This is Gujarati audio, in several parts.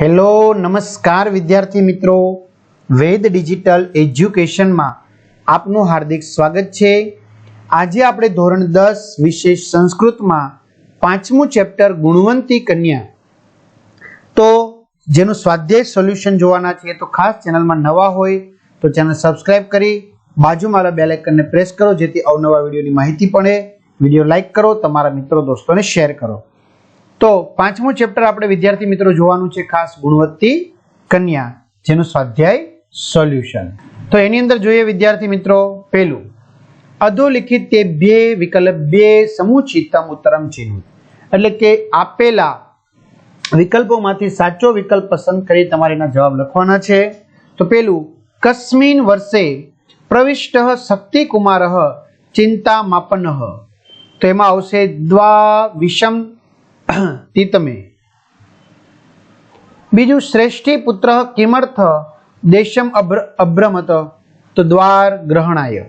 હેલો, નમસ્કાર વિદ્યાર્થી મિત્રો. વેદ ડિજિટલ એજ્યુકેશનમાં આપનું હાર્દિક સ્વાગત છે. આજે આપણે ધોરણ દસ વિશેષ સંસ્કૃતમાં પાંચમું ચેપ્ટર ગુણવંતી કન્યા. તો જેનું સ્વાધ્યાય સોલ્યુશન જોવાના છે, તો ખાસ ચેનલમાં નવા હોય, તો ચેનલ સબસ્ક્રાઇબ કરી, બાજુમાં બેલ આઇકનને પ્રેસ કરો, જેથી અવનવા વિડીયોની માહિતી પડે વીડિયો લાઇક કરો, તમારા મિત્રો, દોસ્તોને શેર કરો. તો પાંચમું ચેપ્ટર આપણે વિદ્યાર્થી મિત્રો જોવાનું છે ખાસ ગુણવત્તી કન્યા, જેનું સ્વાધ્યાય સોલ્યુશન તો એની અંદર જોઈએ વિદ્યાર્થી મિત્રો, પહેલું અધોલિખિત તે બે વિકલ્પ બે સમુચિતમ ઉત્તરમ ચિહ્ન. એટલે કે આપેલા વિકલ્પોમાંથી સાચો વિકલ્પ પસંદ કરી તમારે એના જવાબ લખવાના છે. તો પેલું કસ્મિન વર્ષે પ્રવિષ્ટ શક્તિકુમાર ચિંતા માપન તો એમાં આવશે દ્વા વિષમ તીતમે બીજું, શ્રેષ્ઠી પુત્ર કિમર્થ દેશમ અભ્ર, અભ્રમત તો દ્વાર ગ્રહણાય.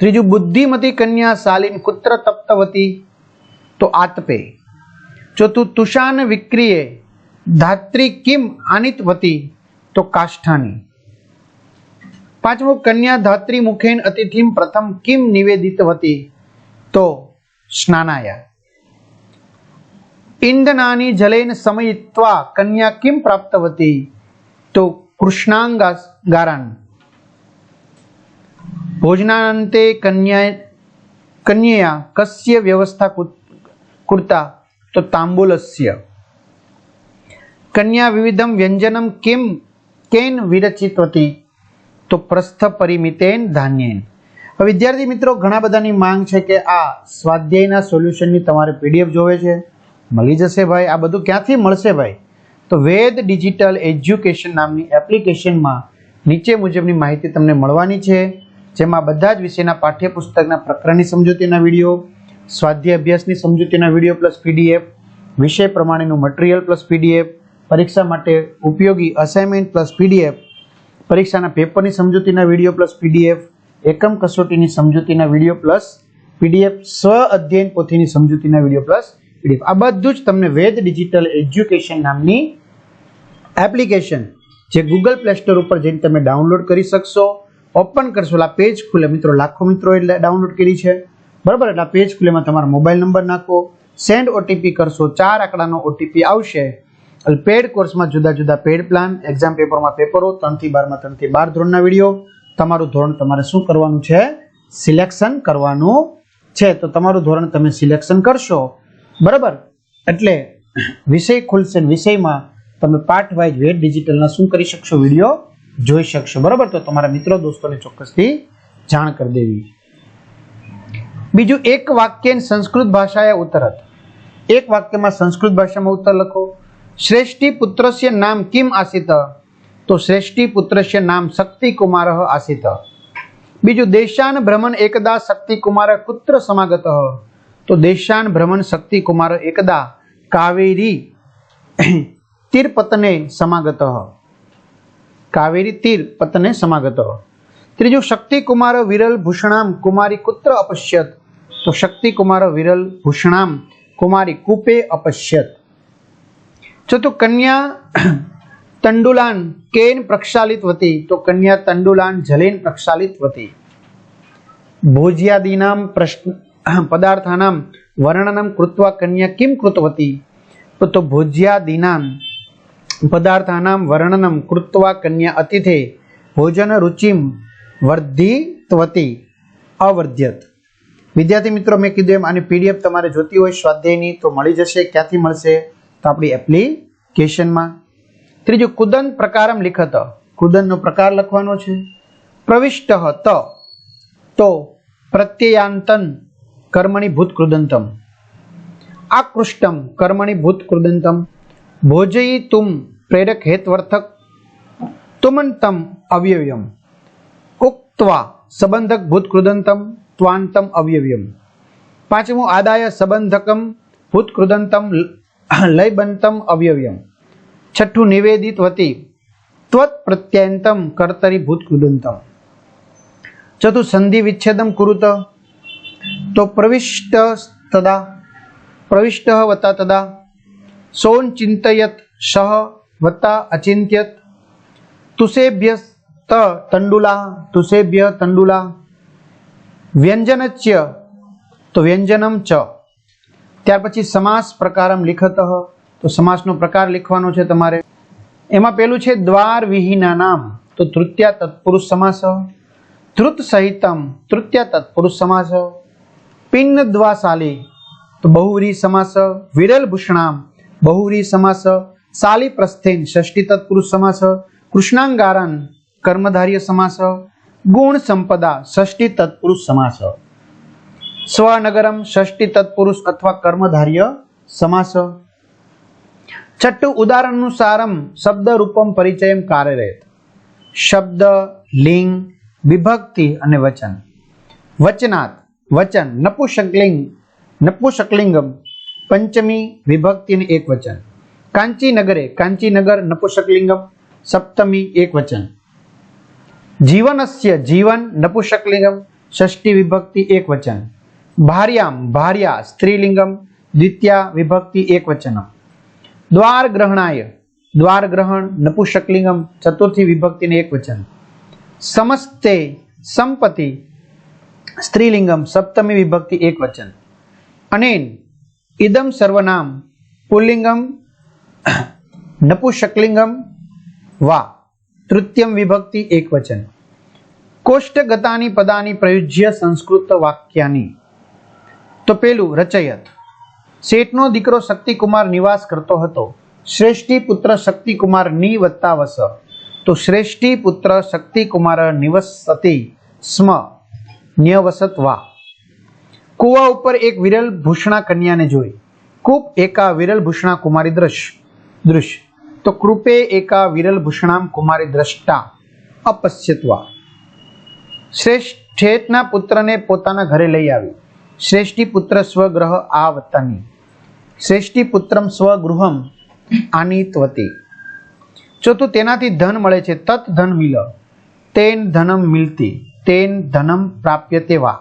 ત્રીજું, બુદ્ધિમતી કન્યા શાલીન કુત્ર તપ્તવતી તો આતપે. ચોથું, તુષાન વિક્રિયે ધાત્રી કિમ આનિતવતી તો કાષ્ઠાની. પાંચમું, કન્યા ધાત્રી મુખેન અતિથિમ પ્રથમ કિમ નિવેદિતવતી તો સ્નાનાયા ઇંધનાની જલેન સમયિત્વા કન્યા કિમ પ્રાપ્તવતી તો કૃષ્ણાંગારાન ભોજનાંતે કન્યા કન્યા કસ્ય વ્યવસ્થા કુર્તા તો તાંબુલસ્ય કન્યા વિવિધમ વ્યંજનમ કિમ કેન વિરચિતવતી તો પ્રસ્થ પરિમિતેન ધાન્યેન વિદ્યાર્થી મિત્રો, ઘણા બધાની માંગ છે કે આ સ્વાધ્યાયના સોલ્યુશનની તમારે પીડીએફ જોવે છે. મળી જશે ભાઈ. આ બધું ક્યાંથી મળશે ભાઈ? તો વેદ ડિજિટલ એજ્યુકેશન નામની એપ્લિકેશનમાં નીચે મુજબની માહિતી તમને મળવાની છે. જેમાં બધા જ વિષયના પાઠ્યપુસ્તકના પ્રકરણની સમજૂતીના વીડિયો, સ્વાધ્યાય અભ્યાસની સમજૂતીના વીડિયો પ્લસ પીડીએફ વિષય પ્રમાણેનું મટીરિયલ પ્લસ પીડીએફ પરીક્ષા માટે ઉપયોગી અસાઇનમેન્ટ પ્લસ પીડીએફ પરીક્ષાના પેપરની સમજૂતીના વીડિયો પ્લસ પીડીએફ એકમ કસોટીની સમજૂતીના વીડિયો પ્લસ પીડીએફ સ્વ અધ્યયન પોથીની સમજૂતીના વીડિયો પ્લસ પીડીએફ. આ બધું જ તમને વેદ ડિજિટલ એજ્યુકેશન નામની એપ્લિકેશન જે ગૂગલ પ્લે સ્ટોર ઉપર જઈને તમે ડાઉનલોડ કરી શકશો. ઓપન કરશો એટલે પેજ ખુલે. મિત્રો, લાખો મિત્રો એટલે ડાઉનલોડ કરી છે. બરાબર? એટલે પેજ ખુલેમાં તમારો મોબાઈલ નંબર નાખો. સેન્ડ ઓટીપી કરશો. ચાર આંકડાનો ઓટીપી આવશે. એટલે પેડ કોર્સમાં જુદા જુદા પેડ પ્લાન એક્ઝામ પેપરમાં પેપરો ત્રણથી બારમાં ત્રણથી બાર ધોરણના વીડિયો. તમારું ધોરણ તમારે શું કરવાનું છે? સિલેક્શન કરવાનું છે. તો તમારું ધોરણ તમે સિલેક્શન કરશો. બરાબર? એટલે વિષય ખુલશે વિષયમાં તમે પાર્ટ વાઇઝ વેટ ડિજિટલના શું કરી શકશો? વીડિયો જોઈ શકશો. બરાબર? તો તમારા મિત્રો દોસ્તોને ચોક્કસથી જાણ કરી દેવી. બીજું, એક વાક્ય સંસ્કૃત ભાષાએ ઉત્તરત એક વાક્યમાં સંસ્કૃત ભાષામાં ઉત્તર લખો. શ્રેષ્ઠી પુત્રસ્ય નામ કિમ આસિત? તો શ્રેષ્ઠી પુત્રસ્ય નામ શક્તિ કુમાર આસિત. બીજું દેશાન ભ્રમણ એકદા શક્તિ કુમાર કુત્ર સમાગત. તો દેશાન ભ્રમણ શક્તિ કુમાર એકદા કાવેરી તીરપતને સમાગત. કાવેરી તીર પતને સમાગત. ત્રીજું શક્તિ કુમાર વિરલ ભૂષણામ કુમારી કુત્ર અપશ્યત. તો શક્તિ કુમાર વિરલ ભૂષણામ કુમારી કૂપે અપશ્યત. ચોથું કન્યા તંડુલાન કેન પ્રક્ષાલિત વતી? તો કન્યા તંડુલાન જલેન પ્રક્ષાલિત વતી. ભોજ્યાદીનામ પ્રશ્ન પદાર્થાનામ વર્ણનમ કૃત્વા કન્યા કિમ કૃતવતી તો ભોજ્યાદીનામ પદાર્થાનામ વર્ણનમ કૃત્વા કન્યા અતિથે ભોજન રુચિમ વર્ધિતવતી અવર્ધ્યત. વિદ્યાર્થી મિત્રો, મેં કીધું એમ, આની પીડીએફ તમારે જોતી હોય, સ્વાધ્યાયની, તો મળી જશે. ક્યાંથી મળશે? તો આપણી એપ્લિકેશનમાં. ત્રીજું કુદન પ્રકારમ લિખત. કુદનનો પ્રકાર લખવાનો છે? પ્રવિષ્ટ ત. તો પ્રત્યયાંતન કર્મણી ભૂત કૃદંતમ. આકૃષ્ટમ કર્મણી ભૂત કૃદંતમ. ભોજયી તુમ પ્રેરક હેતવર્થક. તુમંતમ અવ્યવ્યમ. ઉક્ત્વા સંબંધક ભૂત કૃદંતમ. ત્વાંતમ અવ્યવ્યમ. પાંચમું આદાય સંબંધકમ ભૂત કૃદંતમ. લયબંતમ અવ્યવ્યમ. છઠ્ઠું નિવેદિત વતી ત્વત પ્રત્યંતમ કર્તરી ભૂત કુદંતમ. ચતુ સંધિ વિચ્છેદમ કુરુત. તો પ્રવિષ્ટ તદા, પ્રવિષ્ટ વત્તા તદા સોન ચિંતયત સહ વત્તા અચિંત્યત તુસેભ્ય ત તંડુલા તુસેભ્ય તંડુલા, વ્યંજનચ્ય, તો વ્યંજનમ ચ. ત્યાર પછી સમાસ પ્રકારમ લિખત તો સમાસનો પ્રકાર લખવાનો છે તમારે. એમાં પેલું છે દ્વાર વિહીના નામ. તો તૃતીય તત્પુરુષ સમાસ. ધૃત સહિતમ તૃતીય તત્પુરુષ સમાસ. પિન્ન દ્વાશાલી તો બહુવ્રી સમાસ. વિરલ ભૂષણામ. બહુવ્રી સમાસ. સાલી પ્રસ્થિન ષષ્ઠી તત્પુરુષ સમાસ. કૃષ્ણાંગારન કર્મધાર્ય સમાસ. ગુણ સંપદા ષષ્ઠી તત્પુરુષ સમાસ. સ્વનગરમ ષષ્ઠી તત્પુરુષ અથવા કર્મધાર્ય સમાસ. છઠ્ઠું ઉદાહરણનુસારમ શબ્દ રૂપમ પરિચયમ કાર્યરત શબ્દ, લિંગ, વિભક્તિ અને વચન. વચનાત, વચન, નપુસકલિંગ, નપુસકલિંગમ, પંચમી, વિભક્તિ અને એક વચન. કાંચીનગરે, કાંચીનગર, નપુસકલિંગમ, સપ્તમી, એક વચન. જીવનસ્ય, જીવન, નપુસકલિંગમ, ષષ્ઠી, વિભક્તિ, એક વચન. ભાર્યામ, ભાર્યા, સ્ત્રીલિંગમ, દ્વિતીયા, વિભક્તિ, એક વચન દ્વાર ગ્રહણાય. દ્વાર ગ્રહણ નપુસકલિંગમ ચતુર્થી વિભક્તિને એક વચન. સમસ્તે સંપતિ સ્ત્રીલિંગમ સપ્તમી વિભક્તિ એક વચન. અનેન ઇદમ સર્વનામ પુલ્લિંગમ નપુસકલિંગમ વા તૃતીયમ વિભક્તિ એક વચન. કોષ્ટગતાની પદાની પ્રયુજ્ય સંસ્કૃત વાક્યાની. તો પેલું રચયત. શેઠનો દીકરો શક્તિકુમાર નિવાસ કરતો હતો. શ્રેષ્ઠી પુત્ર શક્તિકુમારની વત્તા વસ. તો શ્રેષ્ઠી પુત્ર શક્તિકુમાર નિવસતી સ્મ. ન્યવસત વા. કુવા ઉપર એક વિરલ ભૂષણા કન્યાને જોઈ. કૂપ એકા વિરલ ભૂષણા કુમારી દ્રશ. દૃશ્ય તો કૃપે એકા વિરલ ભૂષણામ કુમારી દ્રષ્ટા. અપશ્યત્વા શ્રેષ્ઠેઠના પુત્રને પોતાના ઘરે લઈ આવી. શ્રેષ્ઠી પુત્ર સ્વગ્રહ આ વત્તાની શ્રેષ્ઠી પુત્રમ સ્વગૃહમ આનીત્વતી. ચોથું તેનાથી ધન મળે છે, તત ધન મિલ. તેન ધનમ મિલતી, તેન ધનમ પ્રાપ્ય તેવા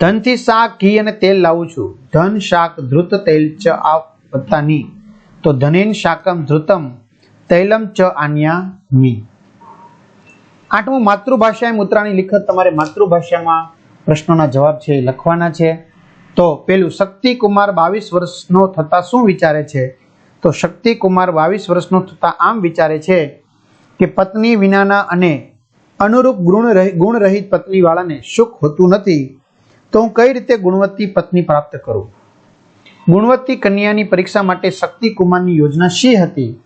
ધનથી શાક, ઘી અને તેલ લાવું છું. ધન, શાક, ધૃત, તેલ ચ આ વત્તાની તો ધનેન શાકમ ધૃતમ, તૈલમ ચ આન્યા મી. આઠમું માતૃભાષાએ મુદ્રાની લિખત તમારે માતૃભાષામાં પ્રશ્નોના જવાબ છે એ લખવાના છે. તો પેલું, શક્તિકુમાર બાવીસ વર્ષનો થતાં શું વિચારે છે? તો શક્તિકુમાર બાવીસ વર્ષનો થતાં આમ વિચારે છે કે પત્ની વિનાના અને અનુરૂપ ગુણ રહી- ગુણરહિત પત્નીવાળાને સુખ હોતું નથી, તો હું કઈ રીતે ગુણવત્તી પત્ની પ્રાપ્ત કરું? ગુણવત્તી કન્યાની પરીક્ષા માટે શક્તિકુમારની યોજના શી હતી?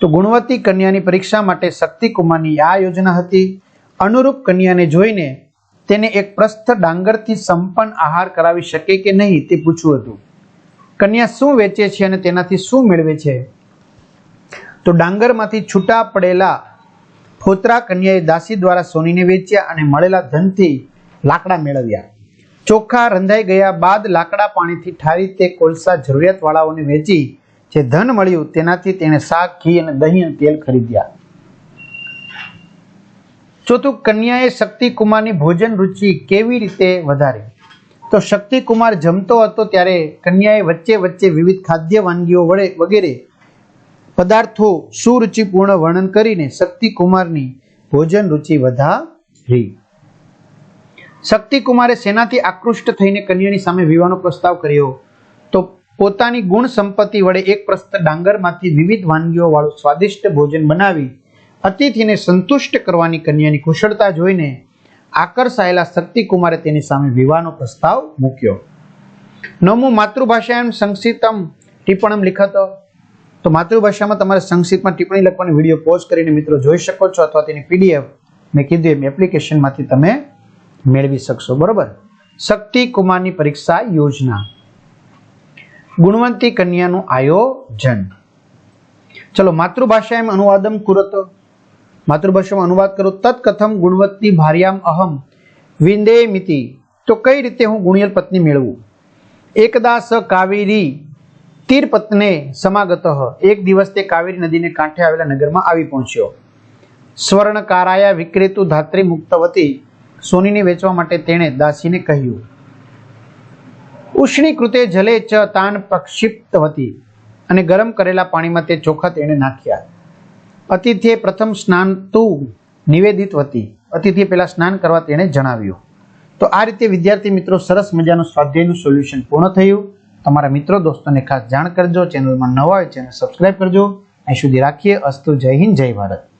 તો ગુણવત્તી કન્યાની પરીક્ષા માટે શક્તિકુમારની આ યોજના હતી. અનુરૂપ કન્યાને જોઈને તેને એક પ્રસ્થ ડાંગરથી સંપન્ન આહાર કરાવી શકે કે નહીં તે પૂછવું હતું. કન્યા શું વેચે છે અને તેનાથી શું મેળવે છે? તો ડાંગરમાંથી છૂટા પડેલા ફોતરા કન્યાએ દાસી દ્વારા સોનીને વેચ્યા અને મળેલા ધનથી લાકડા મેળવ્યા. ચોખા રંધાઈ ગયા બાદ લાકડા પાણીથી ઠારી તે કોલસા જરૂરિયાતવાળાઓને વેચી જે ધન મળ્યું તેનાથી તેણે શાક, ઘી અને દહીં અને તેલ ખરીદ્યા. ચોથું કન્યાએ શક્તિકુમારની ભોજન રુચિ કેવી રીતે વધારી? તો શક્તિકુમાર જમતો હતો ત્યારે કન્યાએ વચ્ચે વચ્ચે વિવિધ ખાદ્ય વાનગીઓ વડે વગેરે પદાર્થો સુરુચિપૂર્ણ વર્ણન કરીને શક્તિકુમારની ભોજન રુચિ વધારી. શક્તિકુમારે સેનાથી આકૃષ્ટ થઈને કન્યાની સામે વિવાહનો પ્રસ્તાવ કર્યો. તો પોતાની ગુણ સંપત્તિ વડે એક પ્રસ્ત ડાંગરમાંથી વિવિધ વાનગીઓ વાળું સ્વાદિષ્ટ ભોજન બનાવી અતિથિને સંતુષ્ટ કરવાની કન્યાની કુશળતા જોઈને આકર્ષાયેલા શક્તિકુમારે તેની સામે વિવાહનો પ્રસ્તાવ મૂક્યો. નવમું માતૃભાષાએમ સંક્ષિપ્તમ ટિપ્પણમ લિખતો. તો માતૃભાષામાં તમારે સંક્ષિપ્તમાં ટિપ્પણી લખવાની વીડિયો પોઝ કરીને મિત્રો જોઈ શકો છો અથવા તેની પીડીએફ મેં કીધું એમ એપ્લિકેશનમાંથી તમે મેળવી શકશો. બરોબર? શક્તિ કુમારની પરીક્ષા યોજના. ગુણવંતી કન્યાનું આયોજન. ચલો માતૃભાષા એમ અનુવાદમ કુરત. માતૃભાષામાં અનુવાદ કરું, તત્કથમ ગુણવત્તી ભાર્યામ અહમ વિંદે મિતિ તો કઈ રીતે હું ગુણિયલ પત્ની મેળવું? એકદા સ કાવેરી તીર પત્ને સમાગત એક દિવસ તે કાવેરી નદીને કાંઠે આવેલા નગરમાં આવી પહોંચ્યો. સ્વર્ણકારાયા વિક્રેતુ ધાત્રી મુક્તવતી સોનીને વેચવા માટે તેણે દાસીને કહ્યું ઉષ્ણી કૃતે જલે ચ તાન પ્રક્ષિપ્તવતી અને ગરમ કરેલા પાણીમાં તે ચોખા તેણે નાખ્યા. અતિથિએ પ્રથમ સ્નાન તું નિવેદિત હતી અતિથિએ પહેલા સ્નાન કરવા તેણે જણાવ્યું. તો આ રીતે વિદ્યાર્થી મિત્રો સરસ મજાનું સ્વાધ્યાયનું સોલ્યુશન પૂર્ણ થયું. તમારા મિત્રો, દોસ્તોને ખાસ જાણ કરજો. ચેનલમાં નવા હોય ચેનલ સબસ્ક્રાઇબ કરજો. અહીં સુધી રાખીએ. અસ્તુ જય હિન્દ, જય ભારત.